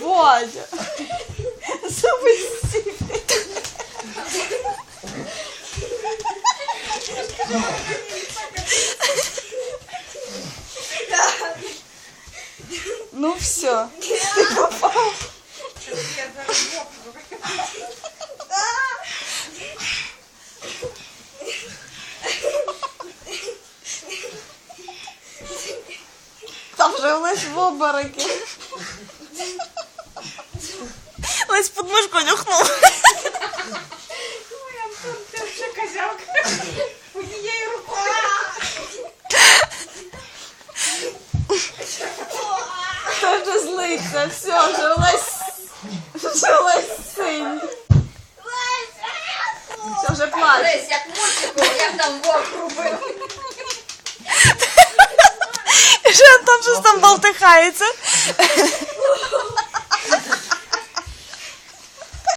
Боже. Зуби. Ну все, ты попал. Я Там вже Лесь в обмороки. Лесь подмишку нюхнув. Ой, Антон, ти вже козявка. Однією рукою. Хто вже злиться? Все, вже Лесь. Вже Лесь синь. Все, вже плаче. Лесь, як мультику, як там вовк робив. Антон щось там болтихається.